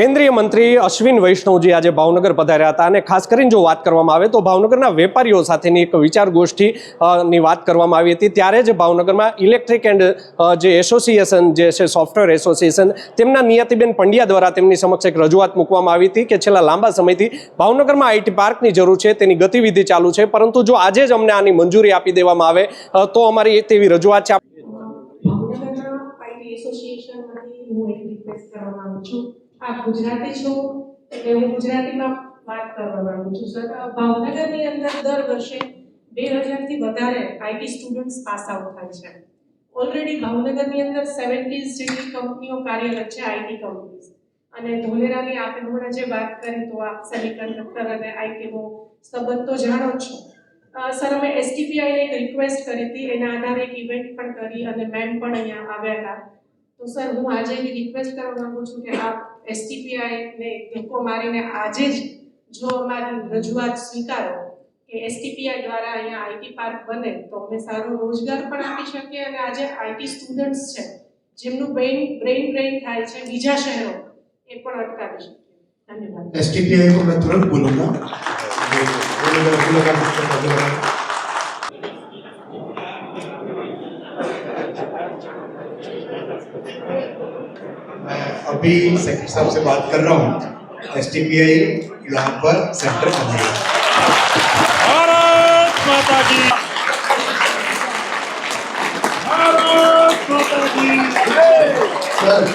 કેન્દ્રીય મંત્રી અશ્વિન વૈષ્ણવજી આજે ભાવનગર પધાર્યા હતા અને ખાસ કરીને જો વાત કરવામાં આવે તો ભાવનગરના વેપારીઓ સાથેની એક વિચાર ગોષ્ઠી વાત કરવામાં આવી હતી. ત્યારે જ ભાવનગરમાં ઇલેક્ટ્રિક એન્ડ જે એસોસિએશન જે છે, સોફ્ટવેર એસોસિએશન, તેમના નિયતિબેન પંડ્યા દ્વારા તેમની સમક્ષ એક રજૂઆત મૂકવામાં આવી હતી કે છેલ્લા લાંબા સમયથી ભાવનગરમાં આઈટી પાર્કની જરૂર છે, તેની ગતિવિધિ ચાલુ છે, પરંતુ જો આજે જ અમને આની મંજૂરી આપી દેવામાં આવે તો અમારી તેવી રજૂઆત છે. એસોસિએશનમાંથી હું એક રિક્વેસ્ટ કરવા માંગુ છું. આપ ગુજરાતી છું? એટલે હું ગુજરાતીમાં વાત કરવા માંગુ છું સર ભાવનગરની અંદર દર વર્ષે બે હજારથી વધારે આઈટી સ્ટુડન્ટ્સ પાસ આઉટ થાય છે. ઓલરેડી ભાવનગરની અંદર સેવન્ટીઝ જેટલી કંપનીઓ કાર્યરત છે આઈટી કંપનીઝ અને ધોલેરાની આપણે હમણાં જે વાત કરી, તો આપ સેમિકન્ડક્ટર અને આઈટીનો સંબંધ તો જાણો છો. સર અમે એસટીપીઆઈને એક રિક્વેસ્ટ કરી હતી, એના આધારે એક ઇવેન્ટ પણ કરી અને મેમ પણ અહીંયા આવ્યા હતા. તો સર હું આજે એવી રિક્વેસ્ટ કરવા માંગુ છું કે આપ એસટીપીઆઈને ધક્કો મારીને આજે જ જો અમારી રજૂઆત સ્વીકારો કે એસટીપીઆઈ દ્વારા અહીંયા આઈટી પાર્ક બને તો અમને સારો રોજગાર પણ આપી શકીએ અને આજે આઈટી સ્ટુડન્ટ્સ છે જેમનું બ્રેઇન બ્રેઇન ડ્રેઇન થાય છે બીજા શહેરો એ પણ અટકાવી શકીએ ધન્યવાદ एस को मैं तुरंत बोलूंगा अभी सेक्रेटरी साहब से बात कर रहा हूँ एस टी पी आई यहाँ पर सेंटर बनेगा भारत माता की भारत माता की सर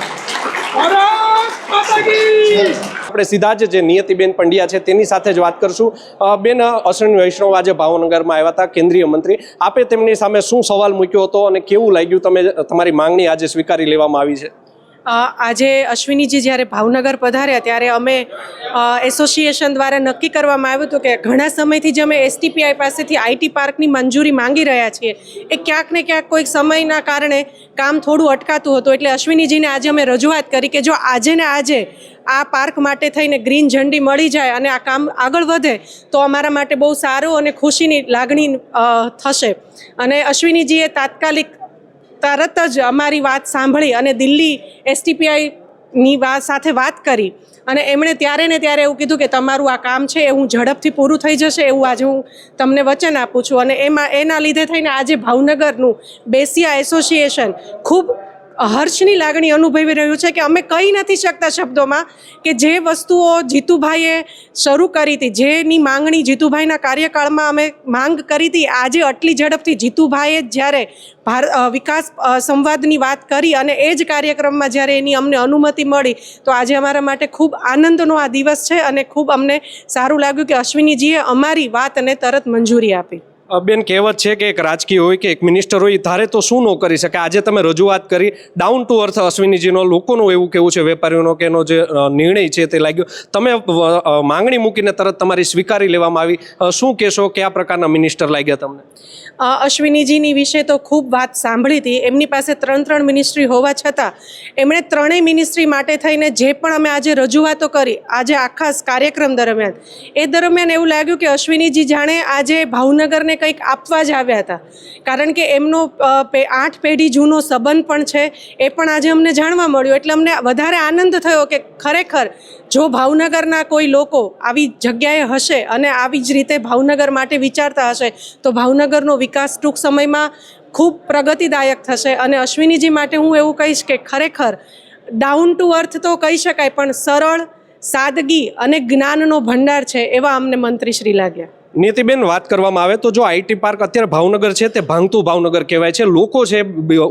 भारत माता की આપણે સીધા જ જે નિયતિબેન પંડ્યા છે તેની સાથે જ વાત કરશું અ, બેન અશ્વિન વૈષ્ણવ આજે ભાવનગરમાં આવ્યા હતા કેન્દ્રીય મંત્રી આપે તેમની સામે શું સવાલ મૂક્યો હતો અને કેવું લાગ્યું તમે તમારી માંગણી આજે સ્વીકારી લેવામાં આવી છે અ, આજે અશ્વિનીજી જ્યારે ભાવનગર પધાર્યા, ત્યારે અમે એસોસિએશન દ્વારા નક્કી કરવામાં આવ્યું હતું કે ઘણા સમયથી જે અમે એસટીપીઆઈ પાસેથી આઈટી પાર્કની મંજૂરી માંગી રહ્યા છીએ. એ ક્યાંક ને ક્યાંક કોઈક સમયના કારણે કામ થોડું અટકાતું હતું, એટલે અશ્વિનીજીને આજે અમે રજૂઆત કરી કે જો આજે ને આજે આ પાર્ક માટે થઈને ગ્રીન ઝંડી મળી જાય અને આ કામ આગળ વધે, તો અમારા માટે બહુ સારું અને ખુશીની લાગણી થશે. અને અશ્વિનીજીએ તાત્કાલિક તરત જ અમારી વાત સાંભળી અને દિલ્હી એસટીપીઆઈની વાત સાથે વાત કરી. અને એમણે ત્યારે ને ત્યારે એવું કીધું કે તમારું આ કામ છે એ હું ઝડપથી પૂરું થઈ જશે એવું આજે હું તમને વચન આપું છું. અને એમાં, એના લીધે થઈને આજે ભાવનગરનું બેસિયા એસોસિએશન ખૂબ હર્ષની લાગણી અનુભવી રહ્યું છે કે અમે કહી નથી શકતા શબ્દોમાં કે જે વસ્તુઓ જીતુભાઈએ શરૂ કરી હતી, જેની માંગણી જીતુભાઈના કાર્યકાળમાં અમે માંગ કરી હતી, આજે આટલી ઝડપથી જીતુભાઈએ જ જ્યારે વિકાસ સંવાદની વાત કરી અને એ જ કાર્યક્રમમાં જ્યારે એની અમને અનુમતિ મળી, તો આજે અમારા માટે ખૂબ આનંદનો આ દિવસ છે અને ખૂબ અમને સારું લાગ્યું કે અશ્વિનીજીએ અમારી વાતને તરત મંજૂરી આપી. બેન, કહેવત છે કે એક રાજકીય હોય કે એક મિનિસ્ટર હોય, ધારે તો શું ન કરી શકે? આજે તમે રજૂઆત કરી ડાઉન ટુ અર્થ અશ્વિનીજીનો, લોકોનું એવું કેવું છે, વેપારીઓનો કે એનો જે નિર્ણય છે તે લાગ્યો. તમે માંગણી મૂકીને તરત તમારી સ્વીકારી લેવામાં આવી. શું કહેશો? કયા પ્રકારના મિનિસ્ટર લાગ્યા તમને? અશ્વિનીજીની વિશે તો ખૂબ વાત સાંભળી હતી. એમની પાસે ત્રણ ત્રણ મિનિસ્ટ્રી હોવા છતાં એમણે ત્રણેય મિનિસ્ટ્રી માટે થઈને જે પણ અમે આજે રજૂઆતો કરી, આજે આખા કાર્યક્રમ દરમિયાન, એ દરમિયાન એવું લાગ્યું કે અશ્વિનીજી જાણે આજે ભાવનગરને કંઈક આપવા જ આવ્યા હતા. કારણ કે એમનો આઠ પેઢી જૂનો સંબંધ પણ છે, એ પણ આજે અમને જાણવા મળ્યું. એટલે અમને વધારે આનંદ થયો કે ખરેખર જો ભાવનગરના કોઈ લોકો આવી જગ્યાએ હશે અને આવી જ રીતે ભાવનગર માટે વિચારતા હશે, તો ભાવનગરનો વિકાસ ટૂંક સમયમાં ખૂબ પ્રગતિદાયક થશે અને અશ્વિનીજી માટે હું એવું કહીશ કે ખરેખર ડાઉન ટુ અર્થ તો કહી શકાય, પણ સરળ, સાદગી અને જ્ઞાનનો ભંડાર છે એવા અમને મંત્રીશ્રી લાગ્યા. નીતિબેન, વાત કરવામાં આવે તો જો આઈટી પાર્ક અત્યારે ભાવનગર છે, તે ભાંગતું ભાવનગર કહેવાય છે. લોકો છે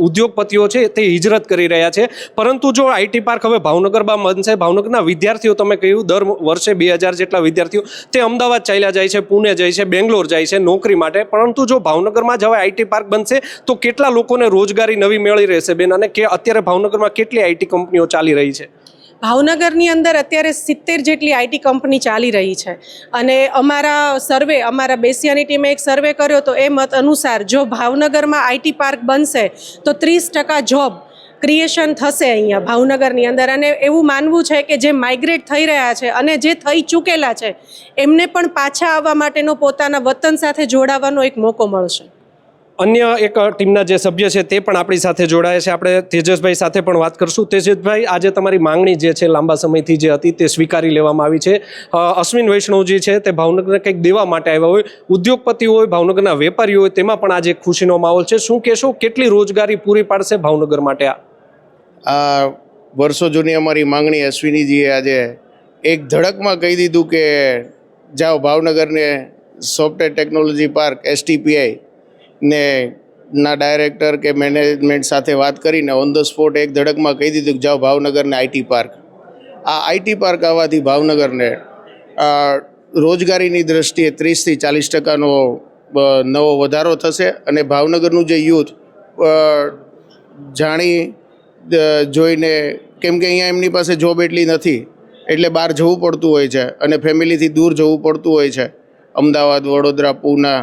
ઉદ્યોગપતિઓ છે, તે હિજરત કરી રહ્યા છે. પરંતુ જો આઈટી પાર્ક હવે ભાવનગરમાં બનશે ભાવનગરના વિદ્યાર્થીઓ, તમે કહ્યું, દર વર્ષે બે હજાર જેટલા વિદ્યાર્થીઓ, તે અમદાવાદ ચાલ્યા જાય છે, પુણે જાય છે, બેંગ્લોર જાય છે, નોકરી માટે. પરંતુ જો ભાવનગરમાં જ હવે આઈટી પાર્ક બનશે, તો કેટલા લોકોને રોજગારી નવી મળી રહેશે બેન? અને કે અત્યારે ભાવનગરમાં કેટલી આઈટી કંપનીઓ ચાલી રહી છે? ભાવનગરની અંદર અત્યારે સિત્તેર જેટલી આઈટી કંપની ચાલી રહી છે. અને અમારા સર્વે, અમારા બેસિયાની ટીમે એક સર્વે કર્યો તો એ મત અનુસાર જો ભાવનગરમાં આઈટી પાર્ક બનશે તો ત્રીસ ટકા જોબ ક્રિએશન થશે અહીંયા ભાવનગરની અંદર. અને એવું માનવું છે કે જે માઇગ્રેટ થઈ રહ્યા છે અને જે થઈ ચૂકેલા છે, એમને પણ પાછા આવવા માટેનો પોતાના વતન સાથે જોડાવાનો એક મોકો મળશે. અન્ય એક ટીમના જે સભ્ય છે તે પણ આપણી સાથે જોડાયા છે. આપણે તેજસભાઈ સાથે પણ વાત કરશું. તેજસભાઈ, આજે તમારી માંગણી જે છે લાંબા સમયથી જે હતી તે સ્વીકારી લેવામાં આવી છે. અશ્વિન વૈષ્ણવજી છે તે ભાવનગરને કંઈક દેવા માટે આવ્યા હોય. ઉદ્યોગપતિ હોય, ભાવનગરના વેપારીઓ હોય, તેમાં પણ આજે ખુશીનો માહોલ છે. શું કહેશો, કેટલી રોજગારી પૂરી પાડશે ભાવનગર માટે આ? વર્ષો જૂની અમારી માંગણી અશ્વિનીજીએ આજે એક ધડકમાં કહી દીધું કે જાઓ ભાવનગરને સોફ્ટવેર ટેકનોલોજી પાર્ક એસટીપીઆઈ ને ના ડાયરેક્ટર કે મેનેજમેન્ટ સાથે વાત કરીને ઓન ધ સ્પોટ એક ધડકમાં કહી દીધું કે જાઓ ભાવનગરને આઈટી પાર્ક આ આઈટી પાર્ક આવવાથી ભાવનગરને રોજગારીની દ્રષ્ટિએ ત્રીસથી ચાલીસ ટકાનો નવો વધારો થશે અને ભાવનગરનું જે યુથ જાણી જોઈને કેમ કે અહીંયા એમની પાસે જોબ એટલી નથી, એટલે બહાર જવું પડતું હોય છે અને ફેમિલીથી દૂર જવું પડતું હોય છે. અમદાવાદ, વડોદરા, પૂના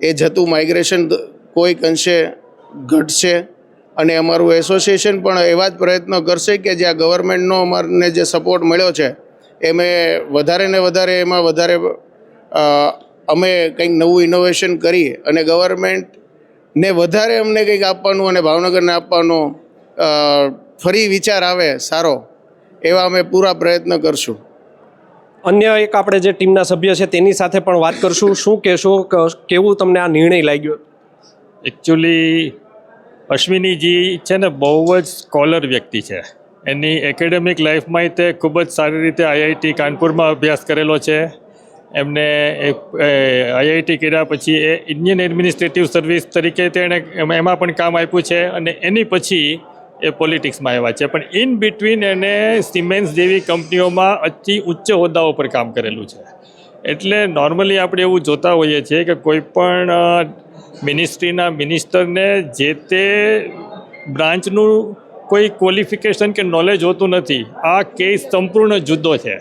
એ જતું માઇગ્રેશન કોઈક અંશે ઘટશે અને અમારું એસોસિએશન પણ એવા જ પ્રયત્નો કરશે કે જ્યાં ગવર્મેન્ટનો અમારને જે સપોર્ટ મળ્યો છે એમે વધારે ને વધારે એમાં વધારે અમે કંઈક નવું ઇનોવેશન કરી અને ગવર્મેન્ટને વધારે અમને કંઈક આપવાનું અને ભાવનગરને આપવાનો ફરી વિચાર આવે સારો, એવા અમે પૂરા પ્રયત્ન કરશું. અન્ય એક આપણે જે ટીમના સભ્ય છે તેની સાથે પણ વાત કરશું. શું કહેશો? કેવું તમને આ નિર્ણય લાગ્યો? એકચ્યુઅલી અશ્વિનીજી છે ને બહુ જ સ્કોલર વ્યક્તિ છે. એની એકેડેમિક લાઈફમાં તે ખૂબ જ સારી રીતે આઈઆઈટી કાનપુરમાં અભ્યાસ કરેલો છે. એમને આઈઆઈટી કર્યા પછી એ ઇન્ડિયન એડમિનિસ્ટ્રેટિવ સર્વિસ તરીકે તેણે એમાં પણ કામ આપ્યું છે અને એની પછી એ પોલિટિક્સમાં આવ્યા છે. પણ ઇન બિટવીન એને સિમેન્સ જેવી કંપનીઓમાં અતિ ઉચ્ચ હોદ્દાઓ પર કામ કરેલું છે. એટલે નોર્મલી આપણે એવું જોતા હોઈએ છીએ કે કોઈ પણ મિનિસ્ટ્રીના મિનિસ્ટરને જે તે બ્રાન્ચનું કોઈ ક્વોલિફિકેશન કે નોલેજ હોતું નથી, આ કેસ સંપૂર્ણ જુદો છે.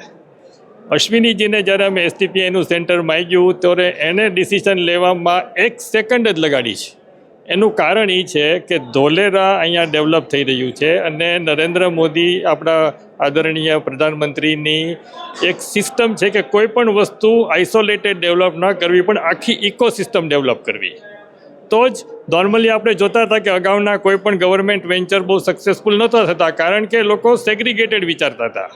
અશ્વિનીજીને જ્યારે અમે એસટીપીઆઈનું સેન્ટર માંગ્યું ત્યારે એને ડિસિઝન લેવામાં એક સેકન્ડ જ લગાડી છે. એનું કારણ એ છે કે ધોલેરા અહીંયા ડેવલપ થઈ રહ્યું છે અને નરેન્દ્ર મોદી આપણા આદરણીય પ્રધાનમંત્રીની એક સિસ્ટમ છે કે કોઈ પણ વસ્તુ આઇસોલેટેડ ડેવલપ ન કરવી, પણ આખી ઇકોસિસ્ટમ ડેવલપ કરવી. તો જ નોર્મલી આપણે જોતા હતા કે અગાઉના કોઈ પણ ગવર્મેન્ટ વેન્ચર બહુ સક્સેસફુલ નહોતા થતા, કારણ કે લોકો સેગ્રીગેટેડ વિચારતા હતા.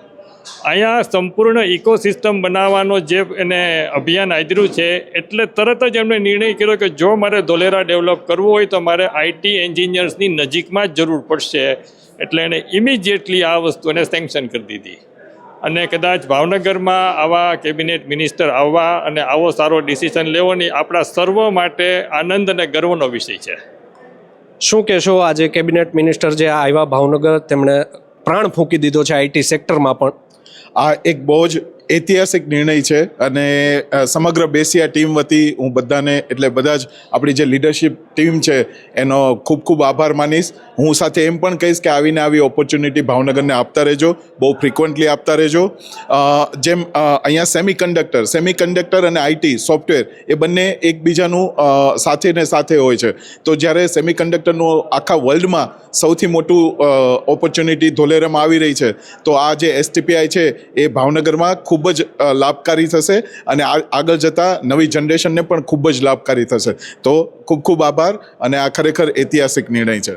અહીંયા સંપૂર્ણ ઇકોસિસ્ટમ બનાવવાનો જે એને અભિયાન આદર્યું છે, એટલે તરત જ એમણે નિર્ણય કર્યો કે જો મારે ધોલેરા ડેવલપ કરવું હોય તો મારે આઈટી એન્જિનિયર્સની નજીકમાં જ જરૂર પડશે. એટલે એણે ઇમિજિએટલી આ વસ્તુને સેન્કશન કરી દીધી. અને કદાચ ભાવનગરમાં આવા કેબિનેટ મિનિસ્ટર આવવા અને આવો સારો ડિસિઝન લેવાની આપણા સર્વ માટે આનંદ અને ગર્વનો વિષય છે. શું કહેશો આજે કેબિનેટ મિનિસ્ટર જે આવ્યા ભાવનગર, તેમણે પ્રાણ ફૂંકી દીધો છે આઈટી સેક્ટરમાં પણ? આ એક બહુ જ ઐતિહાસિક નિર્ણય છે અને સમગ્ર બેસિયા ટીમ વતી હું બધાને એટલે બધા જ આપણી જે લીડરશિપ ટીમ છે, એનો ખૂબ ખૂબ આભાર માનીશ. હું સાથે એમ પણ કહીશ કે આવીને આવી ઓપોર્ચ્યુનિટી ભાવનગરને આપતા રહેજો, બહુ ફ્રિકવન્ટલી આપતા રહેજો. જેમ અહીંયા સેમી કન્ડક્ટર સેમી કન્ડક્ટર અને આઈટી સોફ્ટવેર એ બંને એકબીજાનું સાથે ને સાથે હોય છે. તો જ્યારે સેમી કન્ડક્ટરનું આખા વર્લ્ડમાં સૌથી મોટું ઓપોર્ચ્યુનિટી ધોલેરામાં આવી રહી છે, તો આ જે એસટીપીઆઈ છે એ ભાવનગરમાં ખૂબ જ લાભકારી થશે અને આગળ જતાં નવી જનરેશનને પણ ખૂબ જ લાભકારી થશે. તો ખૂબ ખૂબ આભાર અને આ ખરેખર ઐતિહાસિક નિર્ણય છે.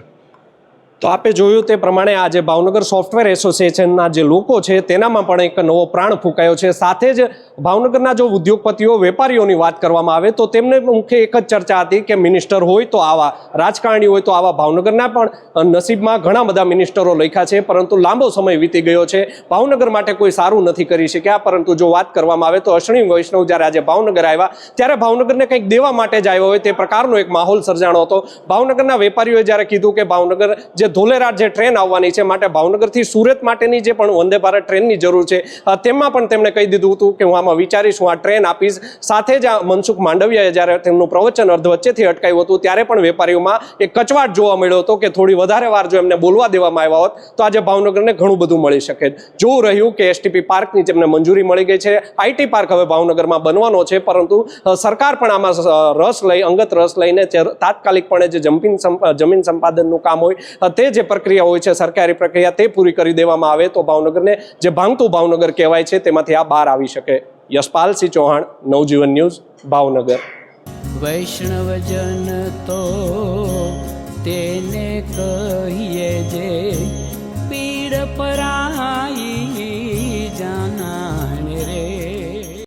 તો આપે જોયું તે પ્રમાણે આજે ભાવનગર સોફ્ટવેર એસોસિએશનના જે લોકો છે, તેનામાં પણ એક નવો પ્રાણ ફૂંકાયો છે. સાથે જ ભાવનગરના જો ઉદ્યોગપતિઓ, વેપારીઓની વાત કરવામાં આવે તો તેમને મુખ્ય એક જ ચર્ચા હતી કે મિનિસ્ટર હોય તો આવા રાજકારણી હોય તો આવા ભાવનગરના પણ નસીબમાં ઘણા બધા મિનિસ્ટરો લખ્યા છે, પરંતુ લાંબો સમય વીતી ગયો છે. ભાવનગર માટે કોઈ સારું નથી કરી શક્યા, પરંતુ જો વાત કરવામાં આવે તો અશ્વિની વૈષ્ણવ જ્યારે આજે ભાવનગર આવ્યા, ત્યારે ભાવનગરને કંઈક દેવા માટે જ આવ્યો હોય તે પ્રકારનો એક માહોલ સર્જાણો હતો. ભાવનગરના વેપારીઓએ જ્યારે કીધું કે ભાવનગર જે ધોલેરા જે ટ્રેન આવવાની છે માટે ભાવનગરથી સુરત માટેની જે પણ વંદે ભારત ટ્રેનની જરૂર છે તેમાં પણ તેમણે કહી દીધું હતું કે હું આમાં વિચારીશ, હું આ ટ્રેન આપીશ. સાથે જ આ મનસુખ માંડવિયાએ જ્યારે તેમનું પ્રવચન અર્ધ વચ્ચેથી અટકાયું હતું, ત્યારે પણ વેપારીઓમાં એક કચવાટ જોવા મળ્યો હતો કે થોડી વધારે વાર જો એમને બોલવા દેવામાં આવ્યા હોત, તો આજે ભાવનગરને ઘણું બધું મળી શકે. જોવું રહ્યું કે એસટીપી પાર્કની જેમને મંજૂરી મળી ગઈ છે આઈટી પાર્ક હવે ભાવનગરમાં બનવાનો છે, પરંતુ સરકાર પણ આમાં રસ લઈ, અંગત રસ લઈને તાત્કાલિકપણે જે જમીન જમીન સંપાદનનું કામ હોય તે જે પ્રક્રિયા હોય છે, સરકારી પ્રક્રિયા તે પૂરી કરી દેવામાં આવે તો ભાવનગરને જે ભાંગતું ભાવનગર કહેવાય છે, તેમાંથી આ બહાર આવી શકે. યશપાલસિંહ ચૌહાણ, નવજીવન ન્યૂઝ, ભાવનગર. વૈષ્ણવજન તો તેને કહીએ જે પીડ પરાઈ